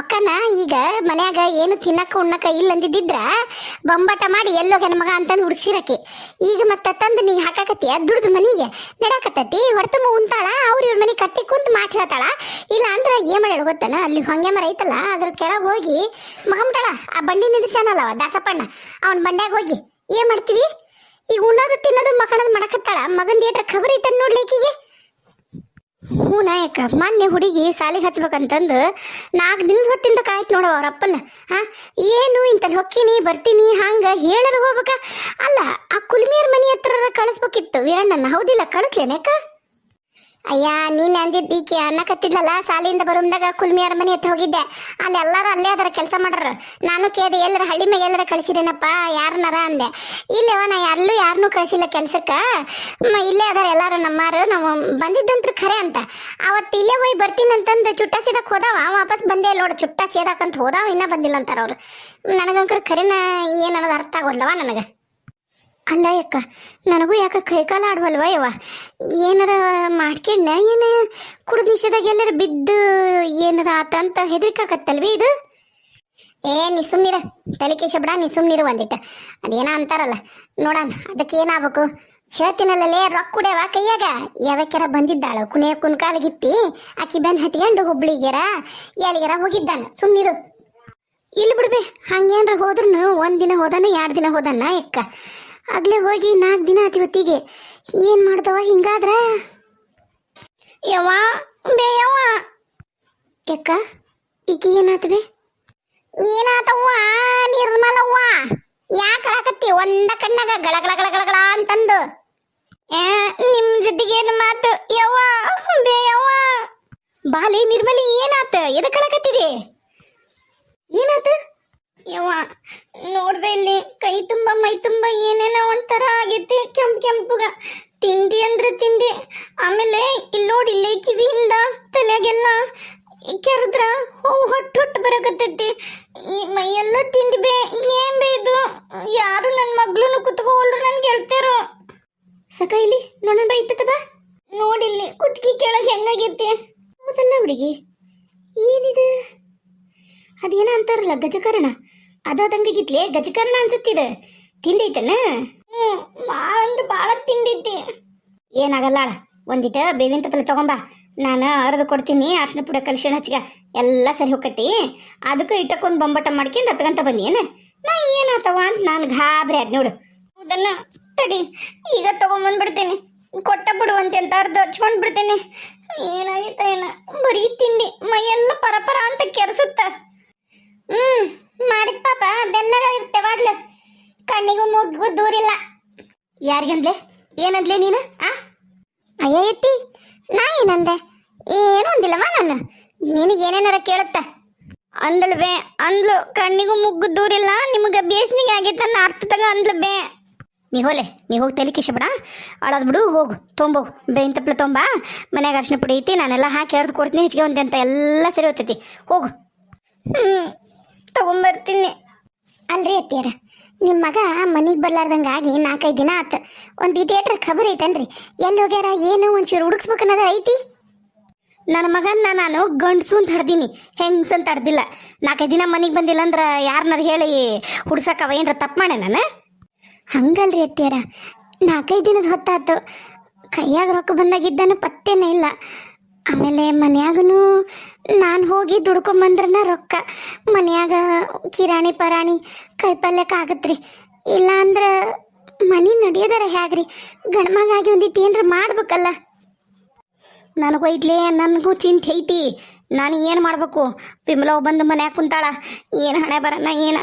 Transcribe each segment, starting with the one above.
ರೊಕ್ಕನ ಈಗ ಮನ್ಯಾಗ ಏನು ತಿನ್ನಕ ಉಣ್ಣಕ ಇಲ್ಲ ಅಂದಿದ್ದಿದ್ರ ಬೊಂಬಾಟ ಮಾಡಿ ಎಲ್ಲೋ ಮಗ ಅಂತಂದು ಹುಡುಕ್ಸಿರಕ್ಕೆ ಈಗ ಮತ್ತೆ ತಂದು ನೀ ಹಾಕಾಕತ್ತಿ ದುಡ್ದು ಮನಿಗೆ ನಡಾಕತ್ತತಿ? ಹೊರತುಂಬ ಉಂತಾಳ? ಅವ್ರ ಇವ್ರ ಮನೆ ಕಟ್ಟಿ ಕುಂತು ಮಾತು ಹೇಳ್ತಾಳ? ಇಲ್ಲ ಅಂದ್ರೆ ಏನ್ ಮಾಡ್ಯಾಳ ಗೊತ್ತಾನ? ಅಲ್ಲಿ ಹೊಂಗೆ ಮರ ಐತಲ್ಲ, ಅದ್ರ ಕೆಳಗೆ ಹೋಗಿ ಮಗಮ್ತಾಳ ಆ ಬಂಡಿ ನಿಂದಿರ್ಸಾನಲ್ಲವ ದಾಸಪ್ಪಣ್ಣ? ಅವನ ಬಂಡ್ಯಾಗ ಹೋಗಿ, ಏನ್ ಮಾಡ್ತೀವಿ? ಈಗ ಉಣ್ಣೋದು ತಿನ್ನೋದು ಮಕ್ಕಳದು ಮಾಡಕತ್ತಾಳ ಮಗನ್ ಏಟ್ರ ಖಬರ್ ಐತನ್ ನೋಡ್ಲಿಕ್ಕಿಗೆ ಹ್ಞೂ ನಾಯಕ ಮೊನ್ನೆ ಹುಡುಗಿ ಸಾಲಿಗೆ ಹಚ್ಬೇಕಂತಂದು ನಾಲ್ಕು ದಿನದ ಹೊತ್ತಿಂದ ಕಾಯ್ತು ನೋಡವ ಅವ್ರ ಅಪ್ಪನ ಹಾ, ಏನು ಇಂತಲ್ಲಿ ಹೊಕ್ಕಿನಿ, ಬರ್ತೀನಿ, ಹಂಗ ಹೇಳರ ಹೋಗ್ಬೇಕ? ಅಲ್ಲ, ಆ ಕುಲ್ಮಿಯರ್ ಮನೆ ಹತ್ರ ಕಳಿಸ್ಬೇಕಿತ್ತು. ವೀರಣ್ಣನ ಹೌದಿಲ್ಲ ಕಳಿಸ್ಲೇನೇಕ ಅಯ್ಯ, ನೀನ್ ಅಂದಿದ್ದ ಈಕೆ ಅನ್ನಕತ್ತಿದ್ಲಲ್ಲ ಸಾಲಿಯಿಂದ ಬರುಮ್ದಾಗ ಕುಲ್ಮಿಯರ ಮನೆ ಹತ್ರ ಹೋಗಿದ್ದೆ. ಅಲ್ಲಿ ಎಲ್ಲಾರು ಅಲ್ಲೇ ಅದರ, ಕೆಲಸ ಮಾಡ್ರ. ನಾನು ಕೇಳಿದೆ ಎಲ್ಲರ ಹಳ್ಳಿ ಮೇಲೆ ಎಲ್ಲರ ಕಳಿಸಿರೇನಪ್ಪ ಯಾರನ್ನಾರ ಅಂದೆ ಇಲ್ಲವ ನಾ ಎಲ್ಲೂ ಯಾರನ್ನು ಕಳಿಸಿಲ್ಲ ಕೆಲ್ಸಕ್ಕ. ಇಲ್ಲೇ ಅದಾರ ಎಲ್ಲಾರು ನಮ್ಮಾರು. ನಾವು ಬಂದಿದ್ದಂತ್ರ ಖರೆ ಅಂತ. ಅವತ್ತು ಇಲ್ಲೇ ಹೋಗಿ ಬರ್ತೀನಿ ಅಂತಂದು ಚುಟ್ಟ ಸೇದಕ್ ಹೋದಾವ. ವಾಪಸ್ ಬಂದೇ ನೋಡು, ಚುಟ್ಟ ಸೇದಕ್ಕಂತ ಹೋದಾವ, ಇನ್ನ ಬಂದಿಲ್ಲ ಅಂತಾರ ಅವ್ರು. ನನಗಂಕರ ಖರೇನ ಅನ್ನೋದು ಅರ್ಥ ಆಗೋಲ್ಲವಾ ನನಗೆ. ಅಲ್ಲ ಯಕ್ಕ ನನಗೂ ಯಾಕ ಕೈಕಾಲ ಆಡ್ವಲ್ವ ಯವ್ವ? ಏನಾರ ಮಾಡ್ಕೊಂಡ? ಏನ ಕುಡಿದ ನಿಷೇಧಾಗ ಎಲ್ಲರ ಬಿದ್ದು ಏನಾರ ಆತಂತ ಹೆದರಿಕಾಕತ್ತಲ್ವಿ ಇದು? ಏ, ನೀ ಸುಮ್ನಿರ. ತಲೆ ಕೇಶಬಿಡ ನೀ ಸುಮ್ಮನಿರು ಒಂದಿಟ್ಟ. ಅದೇನ ಅಂತಾರಲ್ಲ. ನೋಡಣ, ಅದಕ್ಕೆ ಏನಾಗಬೇಕು? ಹೇಳ್ತೀನಲ್ಲೇ ರೊಕ್ಕ ಕುಡಿಯವ ಕೈಯಾಗ? ಯಾವ್ಯಾಕ್ಯಾರ ಬಂದಿದ್ದಾಳು? ಕುಣಿಯ ಕುನ್ಕಾಲಗಿತ್ತಿ ಆಕಿ ಬೆನ್ ಹತ್ಕೊಂಡು ಹುಬ್ಳಿಗ್ಯಾರ ಎಲ್ಲಿಗಾರ ಹೋಗಿದ್ದಾನ. ಸುಮ್ನಿರು. ಇಲ್ಲಿ ಬಿಡ್ಬೇ ಹಂಗೇನ್ರ ಹೋದ್ರೂ ಒಂದಿನ ದಿನ ಹೋದಾನ, ಎರಡು ದಿನ ಹೋದನ್ನ ಎಕ್ಕ ಆಗ್ಲೇ ಹೋಗಿ ನಾಲ್ಕು ದಿನ ಆತಿ ಹೊತ್ತಿಗೆ ಏನ್ ಮಾಡ್ದವ ಹಿಂಗಾದ್ರ? ಯವ್ವ ಬೇಯವ್ವ ಯಾಕ ಈಗ ಏನಾತವೆ ಏನಾತವ್ವ ನಿರ್ಮಲವ್ವ. ಯಾಕೆ ಅಳಕತ್ತಿ? ಒಂದ ಕಣ್ಣಾಗ ಗಳಗಳ ಗಳಗಳ ಗಳ ಗಳ ಗಳ ಅಂತಂದು. ಏ, ನಿಮ್ ಜೊತೆಗೆ ಏನು ಮಾತು? ಯವ್ವ ಬೇಯವ್ವ ಬಾಲಿ ನಿರ್ಮಲಿ ಏನಾತ? ಎದಕ್ ಅಳಕತ್ತಿದೆ ಏನಾತ ಯವ್ವ ನೋಡ್ಬೆ ಇಲ್ಲಿ ಕೈ ತುಂಬ, ಮೈ ತುಂಬ ಏನೇನೋ ಒಂಥರ ಆಗೈತಿ ಕೆಂಪ್ ಕೆಂಪುಗ. ತಿಂಡಿ ಅಂದ್ರೆ ತಿಂಡಿ. ಆಮೇಲೆ ಇಲ್ಲಿ ನೋಡಿ ಇಲ್ಲೇ ಕಿವಿಯಿಂದ ತಲೆಗೆಲ್ಲ ಕೆರೆದ್ರ, ಹೂ ಹೊಟ್ಟು ಹೊಟ್ಟು ಬರಕತ್ತೈತಿ. ಈ ಮೈಯೆಲ್ಲ ತಿಂಡಿ ಬೇ, ಏನ್ ಬೇ ಇದು? ಯಾರು ನನ್ನ ಮಗ್ಳನ್ನು ಕುತ್ಕೋಲ್ರು ನನ್ ಗೆಳ್ತಾರು ಸಕ ಇಲ್ಲಿ ನೋಡ ಬೈತದ ನೋಡಿಲ್ಲಿ ಕುತ್ಕಿ ಕೆಳಗೆ ಹೆಂಗಾಗೈತಿ. ಹೌದಲ್ಲ ಹುಡುಗಿ ಏನಿದೆ? ಅದೇನ ಅಂತಾರಲ್ಲ, ಗಜಕರ್ಣ? ಅದಾದಂಗಾಗಿತ್ಲೆ ಗಜಕರ್ಣ ತಿಂಡಿ ಐತನ ಹ್ಮ್ ಭಾಳ ಅಂದ್ರೆ ಭಾಳ ತಿಂಡಿ ಐತಿ ಏನಾಗಲ್ಲ ಒಂದಿಟ ಬೇವಿನ ತಪ್ಪಲೆ ತಗೊಂಬಾ. ನಾನು ಅರ್ದು ಕೊಡ್ತೀನಿ ಅರ್ಶಿನ ಪುಡ ಕಲಿಸಿ ಹಚ್ಚಿಗ. ಎಲ್ಲ ಸರಿ ಹೋಗತಿ ಅದಕ್ಕೆ ಇಟ್ಟಕ್ಕೊಂದು ಬೊಂಬಟ ಮಾಡ್ಕೊಂಡು ಹತ್ಕಂತ ಬಂದಿ ಏನ ನಾ ಏನಾತವ ಅಂತ ನಾನು ಗಾಬರಿ ಆದ್ ನೋಡು. ಅದನ್ನ ತಡಿ, ಈಗ ತಗೊಂಬಂದ್ಬಿಡ್ತೀನಿ. ಕೊಟ್ಟ ಬಿಡುವಂತೆ ಅಂತ ಅರ್ಧ ಹಚ್ಕೊಂಡು ಬಿಡ್ತೀನಿ. ಏನಾಗಿತ್ತ ಏನ ಬರೀ ತಿಂಡಿ, ಮೈಯೆಲ್ಲ ಪರಪರ ಅಂತ ಕೆರೆಸುತ್ತ. ಹ್ಮ್. ಮಾಡಿದ ಪಾಪ, ಬೆನ್ನಾಗ ವಾಗ್ಲು ಕಣ್ಣಿಗೂ ಮುಗ್ಗು ದೂರಿಲ್ಲ ಯಾರಿಗಂದ್ಲೆ? ಏನಂದ್ಲೆ ನೀನು, ಆ? ಅಯ್ಯ ನಾ ಏನಂದೆ ಏನೂ ಅಂದಿಲ್ಲವ ನಾನು ನಿನಗೆ ಏನೇನಾರ ಕೇಳುತ್ತ? ಅಂದಳು ಬೇ, ಅಂದ್ಲು, ಕಣ್ಣಿಗೂ ಮುಗ್ಗು ದೂರಿಲ್ಲ ನಿಮಗೆ ಬೇಸ್ನಿಗೆ ಆಗೈತನ್ನ ಅರ್ಥದಾಗ ಅಂದ್ಲು ಬೇ. ನೀ ಹೋಲೆ, ನೀ ಹೋಗಿ ತಲೆ ಕಿಶಬೇಡ ಅಳದ್ ಬಿಡು, ಹೋಗು ತೊಂಬೋಗು ಬೇವಿನ ತಪ್ಪಲೆ ತೊಂಬ. ಮನ್ಯಾಗ ಅರ್ಶಿನ ಪುಡಿ ಐತಿ, ನಾನೆಲ್ಲ ಹಾಕಿ ಹರಿದು ಕೊಡ್ತೀನಿ, ಹೆಚ್ಚಿಗೆ ಅಂತ ಎಲ್ಲ ಸರಿ ಹೋಗ್ತೈತಿ. ಹೋಗು. ಹ್ಞೂ ತಗೊಂಬರ್ತೀನಿ. ಅಲ್ರಿ ಅತ್ತಿಯರ ನಿಮ್ಮ ಮಗ ಮನೆಗೆ ಬರ್ಲಾರ್ದಂಗಾಗಿ ನಾಲ್ಕೈದು ದಿನ ಆತು. ಒಂದು ಥಿಯೇಟ್ರ್ ಖಬರ್ ಐತನ್ರಿ. ಎಲ್ಲಿ ಹೋಗ್ಯಾರ, ಏನು ಒಂಚೂರು ಹುಡುಕ್ಸ್ಬೇಕನ್ನೋದ ಐತಿ? ನನ್ನ ಮಗನ್ನ ನಾನು ಗಂಡಸು ಅಂತ ಹಡ್ದೀನಿ. ಹೆಂಗ್ಸು ಅಂತ ಹಡ್ದಿಲ್ಲ. ನಾಲ್ಕೈದು ದಿನ ಮನೆಗೆ ಬಂದಿಲ್ಲ ಅಂದ್ರೆ ಯಾರನ್ನಾರು ಹೇಳಿ ಹುಡ್ಸಕ್ಕವ ಏನರ ತಪ್ಪು ಮಾಡೆ ನಾನು ಹಂಗಲ್ರಿ ಅತ್ತಿಯರ, ನಾಲ್ಕೈದು ದಿನದ ಹೊತ್ತಾತು. ಕೈಯಾಗ ರೊಕ್ಕ ಬಂದಾಗಿದ್ದಾನು ಪತ್ತೇನೇ ಇಲ್ಲ. ಆಮೇಲೆ ಮನ್ಯಾಗನು ನಾನು ಹೋಗಿ ದುಡ್ಕೊಂಬಂದ್ರನ ರೊಕ್ಕ. ಮನ್ಯಾಗ ಕಿರಾಣಿ ಪರಾಣಿ ಕೈಪಲ್ಯಕ್ಕೆ ಆಗತ್ರಿ ಇಲ್ಲ ಅಂದ್ರೆ ಮನೆ ನಡೆಯೋದಾರ ಹೇಗ್ರಿ ಗಂಡ್ಮಗಾಗಿ ಒಂದಿಟ್ಟು ಏನ್ರ ಮಾಡ್ಬೇಕಲ್ಲ? ನನಗೂ ಐತ್ಲೇ ನನಗೂ ಚಿಂತೆ ಐತಿ. ನಾನು ಏನು ಮಾಡಬೇಕು? ವಿಮಲವ್ ಬಂದು ಮನ್ಯಾಗ ಕುಂತಾಳ. ಏನು ಹಣೆ ಬರೋಣ ಏನು?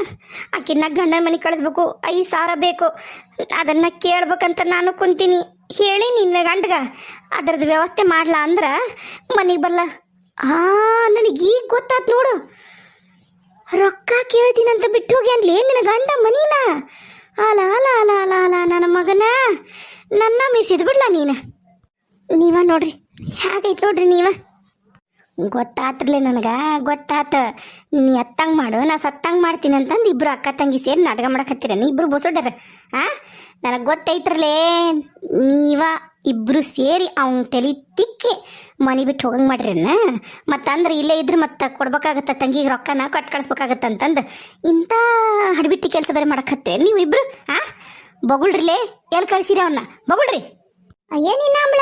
ಆಕಿನ್ನ ಗಂಡನ ಮನೆ ಕಳಿಸ್ಬೇಕು ಐ ಸಾರ ಬೇಕು. ಅದನ್ನು ಕೇಳ್ಬೇಕಂತ ನಾನು ಕುಂತೀನಿ. ಹೇಳಿ ನಿನ್ನ ಗಂಡಗ. ಅದ್ರದ್ದು ವ್ಯವಸ್ಥೆ ಮಾಡ್ಲಾ ಅಂದ್ರೆ ಮನೆಗೆ ಬರಲ್ಲ ಆ, ನನಗೆ ಗೊತ್ತಾತ್ ನೋಡು. ರೊಕ್ಕ ಕೇಳ್ತೀನಂತ ಬಿಟ್ಟು ಹೋಗಿ ಅನ್ಲಿ ನಿನ್ನ ಗಂಡ ಮನೀನ? ಅಲ ಅಲ ಅಲ ಅಲ ಅಲ, ನನ್ನ ಮಗನ. ನನ್ನ ಮೀಸಿದ್ ಬಿಡ್ಲ ನೀನು. ನೀವ ನೋಡ್ರಿ. ಹೇಗೈತ್ ನೋಡ್ರಿ ನೀವ? ಗೊತ್ತಾತ್ರಲೆ ನನಗೆ? ಗೊತ್ತಾತ. ನೀ ಎತ್ತಂಗೆ ಮಾಡು, ನಾ ಸತ್ತಂಗೆ ಮಾಡ್ತೀನಿ ಅಂತಂದು ಇಬ್ರು ಅಕ್ಕ ತಂಗಿ ಸೇರಿ ನಾಟಕ ಮಾಡಕತ್ತೀರ. ನೀ ಇಬ್ರು ಬಸೋಡ್ಯಾರ. ಆ? ನನಗೆ ಗೊತ್ತೈತ್ರಲೇ, ನೀವ ಇಬ್ರು ಸೇರಿ ಅವ್ನ ತಲೆ ತಿಕ್ಕಿ ಮನೆ ಬಿಟ್ಟು ಹೋಗಂಗೆ ಮಾಡ್ರಿನ ಮತ್ತು ಮತ್ತಂದ್ರೆ ಇಲ್ಲೇ ಇದ್ರೆ ಮತ್ತೆ ಕೊಡ್ಬೇಕಾಗತ್ತ ತಂಗಿಗೆ ರೊಕ್ಕನ ಕೊಟ್ಟು ಕಳಿಸ್ಬೇಕಾಗತ್ತೆ ಅಂತಂದು ಇಂಥ ಹಡ್ಬಿಟ್ಟು ಕೆಲಸ ಬೇರೆ ಮಾಡಕತ್ತೆ ನೀವು ಇಬ್ರು? ಆ? ಬಗುಳ್ರಿಲೇ ಎಲ್ಲಿ ಕಳ್ಸಿರಿ ಅವನ್ನ ಬಗುಳ್ರಿ. ಏನಿನ್ನ ಅಂಬಳ.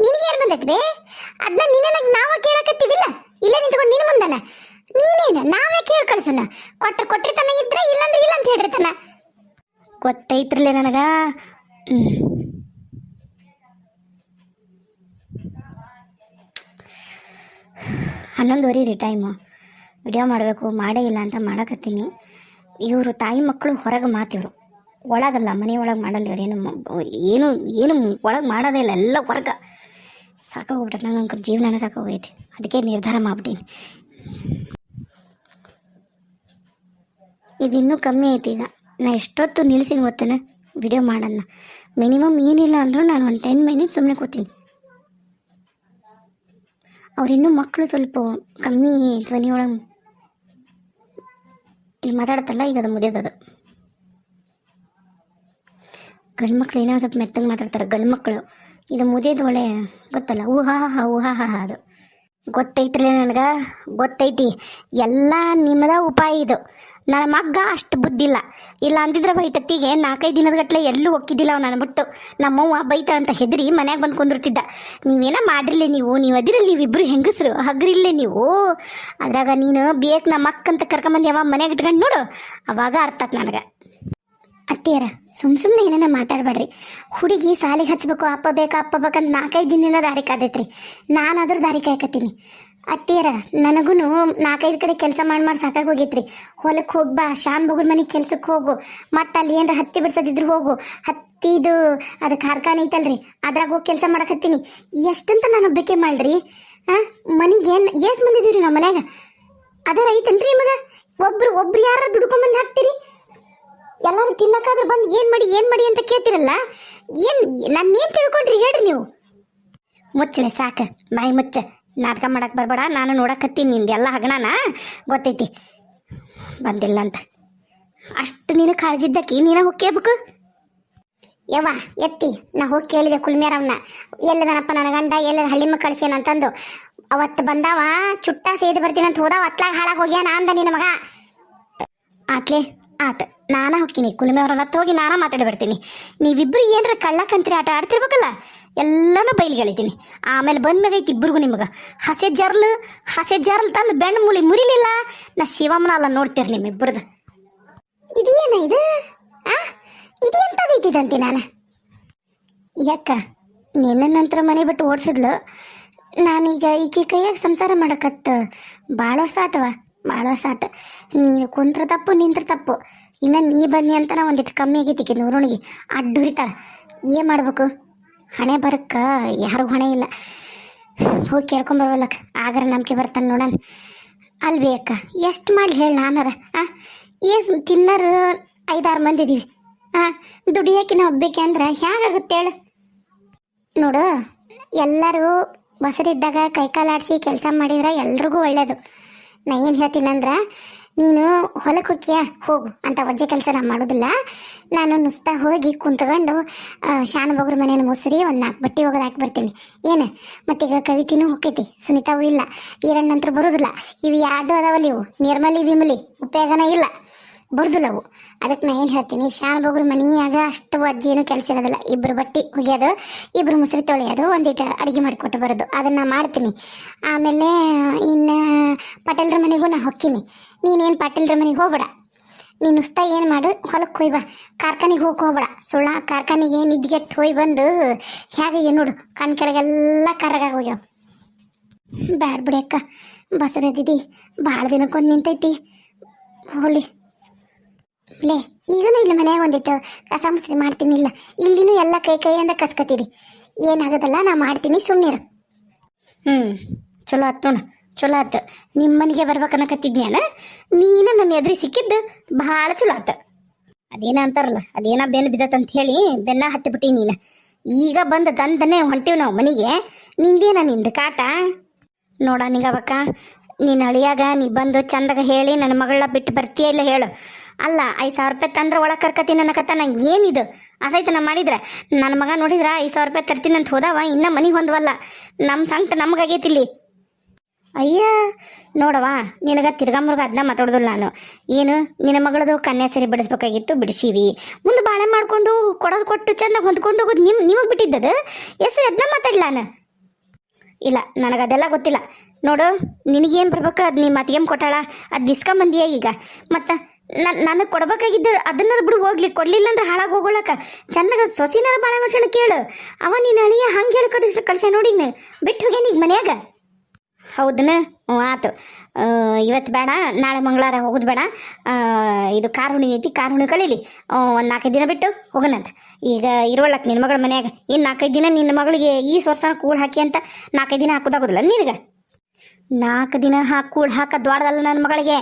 ನಿನಗೆ ಏನು ಬಂದೈತಿ ಬೇ? ಅದನ್ನ ನಿನ್ನ ನಾವ ಕೇಳಕತ್ತೀವಿಲ್ಲ? ಇಲ್ಲ ನಿಂತ್ಕೊಂಡು ನಿನ್ನ ಮುಂದನ ನೀನೇನು? ನಾವೇ ಕೇಳಿ ಕಳ್ಸೋಣ ಕೊಟ್ಟ ಕೊಟ್ಟಿರ್ತಾನ ಇದ್ರೆ ಇಲ್ಲಂದ್ರೆ ಇಲ್ಲ ಅಂತ ಹೇಳಿರ್ತಾನ. ಗೊತ್ತೈತ್ರಲೆ ನನಗ. ಹನ್ನೊಂದುವರೆ ರೀ ಟೈಮು. ವಿಡಿಯೋ ಮಾಡಬೇಕು, ಮಾಡೇ ಇಲ್ಲ ಅಂತ ಮಾಡಕತ್ತೀನಿ. ಇವರು ತಾಯಿ ಮಕ್ಕಳು ಹೊರಗೆ ಮಾತಿವರು. ಒಳಗಲ್ಲ, ಮನೆ ಒಳಗೆ ಮಾಡಲ್ಲ ಇವ್ರು. ಏನು ಏನು ಒಳಗೆ ಮಾಡೋದೇ ಇಲ್ಲ, ಎಲ್ಲ ಹೊರಗೆ. ಸಾಕಾಗೋಗ್ಬಿಟ್ಟು ನಂಗೆ ಅಂಕರ್ ಜೀವನನೇ ಸಾಕಾಗೋಗೈತಿ ಅದಕ್ಕೆ ನಿರ್ಧಾರ ಮಾಡ್ಬಿಟ್ಟೀನಿ. ಇದು ಇನ್ನೂ ಕಮ್ಮಿ ಐತಿ ಈಗ. ನಾ ಎಷ್ಟೊತ್ತು ನಿಲ್ಲಿಸಿನ ಗೊತ್ತೇನೆ? ವಿಡಿಯೋ ಮಾಡೋಣ ಮಿನಿಮಮ್ ಏನಿಲ್ಲ ಅಂದರೂ ನಾನು ಒಂದು ಟೆನ್ ಮಿನಿಟ್ ಸುಮ್ಮನೆ ಕೂತೀನಿ. ಅವ್ರಿನ್ನೂ ಮಕ್ಕಳು ಸ್ವಲ್ಪ ಕಮ್ಮಿ ಧ್ವನಿಯೊಳಗೆ ಇಲ್ಲಿ ಮಾತಾಡ್ತಲ್ಲ ಈಗ ಅದು ಮುಗಿಯೋದದು ಗಂಡು ಮಕ್ಳು ಏನೋ ಸ್ವಲ್ಪ ಮೆತ್ತಗೆ ಮಾತಾಡ್ತಾರೆ ಗಂಡು ಮಕ್ಕಳು ಇದು ಮುದಿಯೋದು ಒಳ್ಳೆ ಗೊತ್ತಲ್ಲ ಊಹಾ ಹಾ ಊಹಾ ಅದು. ಗೊತ್ತೈತ್ರಿ ನನಗೆ? ಗೊತ್ತೈತಿ. ಎಲ್ಲ ನಿಮ್ಮದ ಉಪಾಯ ಇದು. ನನ್ನ ಮಗ್ಗ ಅಷ್ಟು ಬುದ್ಧಿಲ್ಲ ಇಲ್ಲ. ಅಂದಿದ್ರೆ ಬೈಟತ್ತಿಗೆ ನಾಲ್ಕೈದು ದಿನದ ಗಟ್ಟಲೆ ಎಲ್ಲೂ ಒಕ್ಕಿದ್ದಿಲ್ಲ ಅವ್ನು ನನ್ನ ಬಿಟ್ಟು. ನಮ್ಮವ್ವ ಬೈತಾಳ ಅಂತ ಹೆದರಿ ಮನ್ಯಾಗ ಬಂದು ಕುಂದಿರ್ತಿದ್ದ. ನೀವೇನೋ ಮಾಡಿರಲಿ ನೀವು ನೀವು ಅದಿರಲ್ಲ ನೀವಿಬ್ರು ಹೆಂಗಸ್ರು ಹಗ್ರಿಲ್ಲೇ ನೀವು. ಅದ್ರಾಗ ನೀನು ಬೇಕು ನಮ್ಮ ಅಕ್ಕಂತ ಕರ್ಕೊಂಬಂದು ಯಾವಾಗ ಮನೆಗೆ ಇಟ್ಕೊಂಡು ನೋಡು. ಅವಾಗ ಅರ್ಥ ನನಗೆ. ಅತ್ತಿಯರ, ಸುಮ್ ಸುಮ್ಮನೆ ಏನೇನ ಮಾತಾಡಬೇಡ್ರಿ. ಹುಡುಗಿ ಸಾಲಿಗೆ ಹಚ್ಬೇಕು, ಅಪ್ಪ ಬೇಕಾ, ಅಪ್ಪ ಬೇಕಂತ ನಾಲ್ಕೈದು ದಿನನ ದಾರಿ ಕಾದೈತ್ರಿ. ನಾನು ಅದ್ರ ದಾರಿ ಕಾಯ್ಕತ್ತೀನಿ. ಅತ್ತಿಯರ ನನಗೂ ನಾಲ್ಕೈದು ಕಡೆ ಕೆಲಸ ಮಾಡಿ ಮಾಡಿ ಸಾಕಾಗಿ ಹೋಗೈತ್ರಿ. ಹೊಲಕ್ಕೆ ಹೋಗಿ ಬಾ, ಶಾನ್ ಮನೆಗೆ ಕೆಲ್ಸಕ್ಕೆ ಹೋಗು. ಮತ್ತೆ ಅಲ್ಲಿ ಏನರ ಹತ್ತಿ ಬಿಡ್ಸೋದಿದ್ರು ಹೋಗು. ಹತ್ತಿದು ಅದು ಕಾರ್ಖಾನೆ ಐತಲ್ರಿ, ಅದ್ರಾಗ ಹೋಗಿ ಕೆಲಸ ಮಾಡಕತ್ತೀನಿ ಎಷ್ಟಂತ ನಾನು ಒಬ್ಬಕ್ಕೆ ಮಾಡ್ರಿ? ಆ, ಮನೆಗೆ ಏನು ಏಸ್ ಬಂದಿದ್ದೀರಿ ನಮ್ಮ ಮನ್ಯಾಗ? ಅದರ ಐತೇನ್ರಿ ಮಗ? ಒಬ್ರು ಒಬ್ರು ಯಾರ ದುಡ್ಕೊಂಬಂದು ಹಾಕ್ತೀರಿ? ಎಲ್ಲರೂ ತಿನ್ನಕ್ಕಾದ್ರೆ ಬಂದು ಏನು ಮಾಡಿ ಏನು ಮಾಡಿ ಅಂತ ಕೇಳ್ತಿರಲ್ಲ? ಏನು ನನ್ನೇನು ತಿಳ್ಕೊಂಡ್ರಿ ಹೇಳ್ರಿ ನೀವು. ಮುಚ್ಚಲೆ ಸಾಕ, ಬಾಯಿ ಮುಚ್ಚ. ನಾಟಕ ಮಾಡಕ್ಕೆ ಬರಬೇಡ, ನಾನು ನೋಡಕತ್ತೀನಿ ನಿಂದು ಎಲ್ಲ ಹಗಣನ ಗೊತ್ತೈತಿ. ಬಂದಿಲ್ಲ ಅಂತ. ಅಷ್ಟು ನೀನು ಕಾಳಜಿ ಇದ್ದಕ್ಕಿ ನೀನು ಹೋಗಿ ಕೇಳ್ಬೇಕು. ಯವ್ವ, ಎತ್ತಿ. ನಾ ಹೋಗಿ ಕೇಳಿದೆ ಕುಲ್ಮೇರವ್ನ. ಎಲ್ಲದನಪ್ಪ ನನ್ನ ಗಂಡ ಎಲ್ಲ ಹಳ್ಳಿ ಮಕ್ಕಳು ಅಂತಂದು. ಅವತ್ತು ಬಂದಾವ, ಚುಟ್ಟ ಸೇದು ಬರ್ತೀನಿ ಅಂತ ಹೋದ ಅತ್ಲಾಗ ಹಾಳಾಗಿ ಹೋಗ್ಯಾನ ಅಂದ ನಿನ್ನ ಮಗ. ಆತ್ಲೆ ಆತ. ನಾನ ಹೋಗ್ತೀನಿ ಕುಲುಮೆ ಅವ್ರ ಹತ್ತು ಹೋಗಿ ನಾನ ಮಾತಾಡಿ ಬರ್ತೀನಿ ನೀವಿಬ್ರು ಏನಾರ ಕಳ್ಳಕಂತ್ರಿ ಆಟ ಆಡ್ತಿರ್ಬೇಕಲ್ಲ? ಎಲ್ಲನೂ ಬೈಲಿಗೆಳಿತೀನಿ ಆಮೇಲೆ ಬಂದ್ಮೇಗೈತಿ ಇಬ್ಬರಿಗೂ ನಿಮಗೆ. ಹಸೆ ಜರ್ಲು, ಹಸೆ ಜರ್ಲ್ ತಂದು ಬೆಣ್ಣು ಮುಳಿ ಮುರಿಲಿಲ್ಲ. ನಾ ಶಿವಮ್ಮನ ಅಲ್ಲ ನೋಡ್ತೀರಿ ನಿಮ್ಮಿಬ್ಬರದು ಇದೇನ ಇದು? ಆ? ಇದು ನಾನು? ಯಾಕ? ನಿನ್ನ ನಂತರ ಮನೆ ಬಿಟ್ಟು ಓಡಿಸಿದ್ಲು. ನಾನೀಗ ಈಕೆ ಕೈಯಾಗ ಸಂಸಾರ ಮಾಡಕತ್ತ. ಭಾಳ ವರ್ಷ ಆತವ? ಭಾಳ ವರ್ಷ ನೀನು ಕುಂತ್ರ ತಪ್ಪು, ನಿಂತ್ರ ತಪ್ಪು. ಇನ್ನು ನೀ ಬನ್ನಿ ಅಂತ ನಾ ಒಂದಿಟ್ಟು ಕಮ್ಮಿ ಆಗೈತಿ ನೂರುಣಿಗೆ ಅಡ್ಡು ಹುರಿತಾಳ ಏನು ಮಾಡ್ಬೇಕು? ಹಣೆ ಬರಕ್ಕ? ಯಾರಿಗೂ ಹೊಣೆ ಇಲ್ಲ. ಹೋಗಿ ಕೇಳ್ಕೊಂಬರ್ವಲ್ಲಕ್ಕ ಆಗರ ನಂಬಿಕೆ ಬರ್ತಾನೆ ನೋಡಣ ಅಲ್ವೇ ಅಕ್ಕ? ಎಷ್ಟು ಮಾಡಿ ಹೇಳಿ ನಾನಾರ, ಆ? ಏನು ತಿನ್ನರು ಐದಾರು ಮಂದಿ ಇದೀವಿ. ಆ? ದುಡಿಯೋಕೆ ನಾವು ಒಬ್ಬೇಕೆ ಅಂದ್ರೆ ಹೇಗಾಗುತ್ತೆ ಹೇಳು? ನೋಡು, ಎಲ್ಲರೂ ಬಸರಿದ್ದಾಗ ಕೈಕಾಲಾಡಿಸಿ ಕೆಲಸ ಮಾಡಿದ್ರೆ ಎಲ್ರಿಗೂ ಒಳ್ಳೇದು. ನಾ ಏನು ಹೇಳ್ತೀನಂದ್ರೆ ನೀನು ಹೊಲಕ್ಕೆ ಹೋಗ್ಯಾ? ಹೋಗು. ಅಂತ ಒಜ್ಜೆ ಕೆಲಸ ನಾನು ಮಾಡೋದಿಲ್ಲ. ನಾನು ನುಸ್ತಾ ಹೋಗಿ ಕುಂತ್ಕೊಂಡು ಶಾನ ಬಗ್ರ ಮನೇನ ಮುಸ್ರಿ ಒಂದು ನಾಲ್ಕು ಬಟ್ಟೆ ಹೋಗೋದು ಹಾಕಿ ಬರ್ತೀನಿ. ಏನು? ಮತ್ತೀಗ ಕವಿತಿನೂ ಹೊಕ್ಕೈತಿ. ಸುನೀತಾವೂ ಇಲ್ಲ. ಈರಣ್ಣಂತ್ರ ಬರೋದಿಲ್ಲ. ಇವು ಎರಡು ಅದಾವಲ್ಲ ಇವು? ನಿರ್ಮಲಿ, ವಿಮಲಿ. ಉಪಯೋಗನ ಇಲ್ಲ. ಬರ್ದುಲ್ಲ ಅವು ಅದಕ್ಕೆ ನಾ ಏನು ಹೇಳ್ತೀನಿ ಶಾನ್ ಬಗ್ರ ಮನೆಯಾಗ ಅಷ್ಟು ಅಜ್ಜಿ ಏನು ಕೆಲಸ ಇರೋದಿಲ್ಲ. ಇಬ್ರು ಬಟ್ಟೆ ಒಗೆಯೋದು ಇಬ್ಬರು ಮುಸ್ರಿ ತೊಳೆಯೋದು ಒಂದಿಟ್ಟು ಅಡುಗೆ ಮಾಡಿಕೊಟ್ಟು ಬರೋದು. ಅದನ್ನು ಮಾಡ್ತೀನಿ. ಆಮೇಲೆ ಇನ್ನು ಪಟೇಲ್ರ ಮನೆಗೂ ನಾ ಹೊಕ್ಕೀನಿ. ನೀನೇನು ಪಟೇಲ್ರ ಮನೆಗೆ ಹೋಗ್ಬೇಡ. ನೀನು ಉಸ್ತಾ ಏನು ಮಾಡು ಹೊಲಕ್ಕೆ ಹೋಯ್ ಬಾ. ಕಾರ್ಖಾನೆಗೆ ಹೋಗಿ ಹೋಗ್ಬೇಡ. ಸುಳ್ಳ ಕಾರ್ಖಾನೆಗೆ ನಿದ್ಗೆಟ್ಟು ಹೋಯ್ ಬಂದು ಹೇಗೆ ಏನು ನೋಡು. ಕಣ್ ಕೆಳಗೆಲ್ಲ ಕರಗಾಗಿ ಹೋಗ್ಯಾವ. ಬ್ಯಾಡ ಬಿಡಿ ಅಕ್ಕ. ಬಸರದಿದಿ ಭಾಳ ದಿನಕ್ಕೊಂದು ನಿಂತೈತಿ. ಹೋಲಿ ಲೇ, ಈಗನೂ ಇಲ್ಲ ಮನೆಯಾಗ ಒಂದಿಟ್ಟು ಕಸ ಮುಸ್ರಿ ಮಾಡ್ತೀನಿ, ಇಲ್ಲ. ಇಲ್ಲಿನೂ ಎಲ್ಲ ಕೈ ಕೈಯಿಂದ ಕಸ್ಕತ್ತೀರಿ ಏನಾಗದಲ್ಲ, ನಾ ಮಾಡ್ತೀನಿ ಸುಮ್ಮನಿರು ಹ್ಞೂ ಚಲೋ ಆತ್ ನೋಡ, ಚಲೋ ಆತು. ನಿಮ್ಮ ಮನೆಗೆ ಬರ್ಬೇಕನ್ನಕತ್ತಿದ್ನ್ಯಾನ ನೀನು ನನ್ನ ಎದುರಿ ಸಿಕ್ಕಿದ್ದು ಭಾಳ ಚಲೋ ಆತು. ಅದೇನ ಅಂತಾರಲ್ಲ, ಅದೇನ ಬೆನ್ನು ಬಿದ್ದತ್ತಂತ ಹೇಳಿ ಬೆನ್ನ ಹತ್ತಿಬಿಟ್ಟಿ ನೀನು. ಈಗ ಬಂದ ದಂದನೆ ಹೊಂಟೀವಿ ನಾವು ಮನೆಗೆ ನಿಂದೇನ ನಿಂದು ಕಾಟ? ನೋಡ ನಿಂಗವಕ್ಕ ನೀನು ಅಳಿಯಾಗ ನೀ ಬಂದು ಚಂದಗ ಹೇಳಿ ನನ್ನ ಮಗಳ ಬಿಟ್ಟು ಬರ್ತೀಯ ಇಲ್ಲ ಹೇಳು. ಅಲ್ಲ, ಐದು ಸಾವಿರ ರೂಪಾಯಿ ತಂದ್ರೆ ಒಳಗೆ ಕರ್ಕತೀನಿ ಅನ್ನಕತ್ತ ನಂಗೆ ಏನಿದು? ಅಸೈತನ ಮಾಡಿದ್ರೆ? ನನ್ನ ಮಗ ನೋಡಿದ್ರ ಐದು ಸಾವಿರ ರೂಪಾಯಿ ತರ್ತೀನಿ ಅಂತ ಹೋದವ, ಇನ್ನೂ ಮನೆಗೆ ಹೊಂದವಲ್ಲ. ನಮ್ಮ ಸಂಕಟ ನಮಗಾಗೈತಿಲ್ಲಿ ಅಯ್ಯ, ನೋಡವ್ವ, ನಿನಗ ತಿರ್ಗಾಮುರ್ಗ ಅದನ್ನ ಮಾತಾಡೋದಿಲ್ಲ ನಾನು. ಏನು, ನಿನ್ನ ಮಗಳದು ಕನ್ಯಾ ಸರಿ ಬಿಡಿಸ್ಬೇಕಾಗಿತ್ತು, ಬಿಡಿಸೀವಿ. ಮುಂದೆ ಬಾಳೆ ಮಾಡ್ಕೊಂಡು, ಕೊಡೋದು ಕೊಟ್ಟು ಚಂದ ಹೊಂದ್ಕೊಂಡು ಹೋಗೋದು ನಿಮ್ ನಿಮಗೆ ಬಿಟ್ಟಿದ್ದದು? ಹೆಸರು ಅದನ್ನ ಮಾತಾಡಲಿಲ್ಲ ನಾನು. ಇಲ್ಲ, ನನಗೆ ಅದೆಲ್ಲ ಗೊತ್ತಿಲ್ಲ. ನೋಡು, ನಿನಗೇನು ಬರ್ಬೇಕು, ಅದು ನಿಮ್ಮ ಏನು ಕೊಟ್ಟಾಳ? ಅದು ಇಸ್ಕೊಂಬಂದಿಯ ಈಗ? ಮತ್ತು ನನಗೆ ಕೊಡ್ಬೇಕಾಗಿದ್ದ ಅದನ್ನ ಬಿಡು, ಹೋಗ್ಲಿ. ಕೊಡ್ಲಿಲ್ಲ ಅಂದ್ರೆ ಹಾಳಾಗಿ ಹೋಗೋಳಕ. ಚಂದಾಗ ಸೊಸಿನಾರ ಬಾಳೆ ಮಾಡ್ಸೋಣ ಕೇಳು. ಅವ ನೀನು ಅಳಿಯ ಹಂಗೆ ಹೇಳ್ಕೊದು ಕಳ್ಸ ನೋಡಿ ಬಿಟ್ಟು ಹೋಗ್ಯಾನ ಈಗ ಮನ್ಯಾಗ. ಹೌದನ? ಹ್ಞೂ ಆತು. ಇವತ್ತು ಬೇಡ, ನಾಳೆ ಮಂಗಳವಾರ ಹೋಗೋದು ಬೇಡ. ಇದು ಕಾರ್ ಹುಣಿ ಐತಿ ಕಾರ್ ಹುಣಿ ಕಳೀಲಿ ಒಂದು ನಾಲ್ಕೈದು ದಿನ ಬಿಟ್ಟು ಹೋಗೋಣಂತ ಈಗ ಇರೋಳಕ್ಕೆ ನಿನ್ನ ಮಗಳ ಮನ್ಯಾಗ. ಇನ್ನು ನಾಲ್ಕೈದು ದಿನ ನಿನ್ನ ಮಗಳಿಗೆ ಈ ವರ್ಷ ಕೂಳು ಹಾಕಿ ಅಂತ ನಾಲ್ಕೈದು ದಿನ ಹಾಕೋದಾಗೋದಿಲ್ಲ ನಿನಗೆ? ನಾಲ್ಕು ದಿನ ಹಾಕಿ ಕೂಳು ಹಾಕೋದು ದ್ವಾಡದಲ್ಲ ನನ್ನ ಮಗಳಿಗೆ.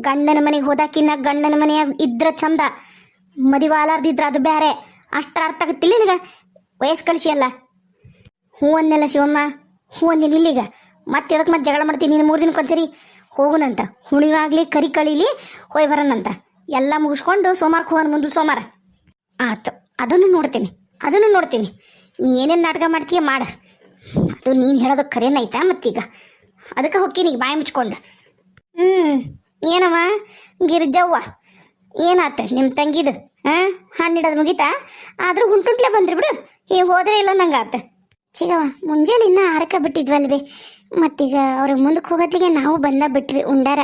ಗಂಡನ ಮನೆಗೆ ಹೋದಾಕಿನ್ನ ಗಂಡನ ಮನೆಯಾಗ ಇದ್ರ ಚಂದ. ಮದುವೆ ಆಲಾರ್ದಿದ್ರ ಅದು ಬೇರೆ ಅಷ್ಟರ ಅರ್ಥ ಆಗತ್ತಿಲ್ಲ ನಿನಗ? ವಯಸ್ಸು ಕಳಿಸಿ ಅಲ್ಲ. ಹ್ಞೂ ಅನ್ನೆಲ್ಲ ಶಿವಮ್ಮ ಹ್ಞೂ ಅಂದಿಲ್ಲ ಇಲ್ಲಿಗ. ಮತ್ತೆ ಅದಕ್ಕೆ ಮತ್ತೆ ಜಗಳ ಮಾಡ್ತೀನಿ ನೀನು ಮೂರು ದಿನಕ್ಕೆ ಒಂದ್ಸರಿ ಹೋಗುನಂತ. ಹುಣಿವಾಗ್ಲಿ ಕರಿ ಕಳೀಲಿ ಹೋಯ್ ಬರೋಣಂತ ಎಲ್ಲ ಮುಗಿಸ್ಕೊಂಡು ಸೋಮವಾರಕ್ಕೆ ಹೋಗೋಣ ಮುಂದೆ ಸೋಮವಾರ ಆಯ್ತು ಅದನ್ನು ನೋಡ್ತೀನಿ. ಅದನ್ನು ನೋಡ್ತೀನಿ. ನೀ ಏನೇನು ನಾಟಕ ಮಾಡ್ತೀಯ ಮಾಡ. ಅದು ನೀನು ಹೇಳೋದಕ್ಕೆ ಖರೇನೈತಾ ಮತ್ತೀಗ? ಅದಕ್ಕೆ ಹೊಕ್ಕೀನಿ ಬಾಯಿ ಮುಚ್ಕೊಂಡು. ಹ್ಞೂ ಏನಮ್ಮ ಗಿರಿಜವ್ವ. ಏನಾತ ನಿಮ್ಮ ತಂಗಿದು? ಹಾಂ ಹಣ್ಣಿಡೋದು ಮುಗೀತಾ? ಆದ್ರೂ ಹುಂಟುಂಟ್ಲೆ ಬಂದ್ರಿ ಬಿಡು. ಈ ಹೋದ್ರೆ ಇಲ್ಲ ನಂಗೆ ಆತ ಚಿಗವ ಮುಂಜಾನೆ ಇನ್ನೂ ಆರಕ ಬಿಟ್ಟಿದ್ವಲ್ವೇ? ಮತ್ತೀಗ ಅವ್ರ ಮುಂದಕ್ಕೆ ಹೋಗೋದಿಗೆ ನಾವು ಬಂದ ಬಿಟ್ವಿ ಉಂಡಾರ.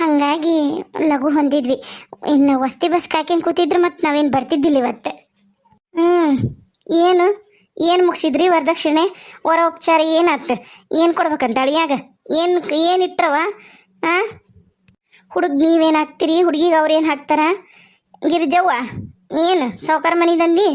ಹಾಗಾಗಿ ಲಘು ಹೊಂದಿದ್ವಿ. ಇನ್ನು ವಸ್ತಿ ಬಸ್ ಕಾಯ್ಕೊಂಡು ಕೂತಿದ್ರು ಮತ್ತೆ ನಾವೇನು ಬರ್ತಿದ್ದಿಲ್ಲ ಇವತ್ತು. ಹ್ಞೂ ಏನು? ಏನು ಮುಗಿಸಿದ್ರಿ ವರದಕ್ಷಿಣೆ? ವರ ಉಪಚಾರ ಏನಾತ? ಏನು ಕೊಡ್ಬೇಕಂತ ಅಳಿಯಾಗ? ಏನು ಏನು ಇಟ್ರವ ಹಾಂ ಹುಡುಗ ನೀವೇನು ಹಾಕ್ತೀರಿ? ಹುಡುಗಿಗೆ ಏನು ಹಾಕ್ತಾರ? ಗಿರಿಜವ್ವ ಏನು ಸಾವ್ಕಾರ ಮನೆ ತಂದಿ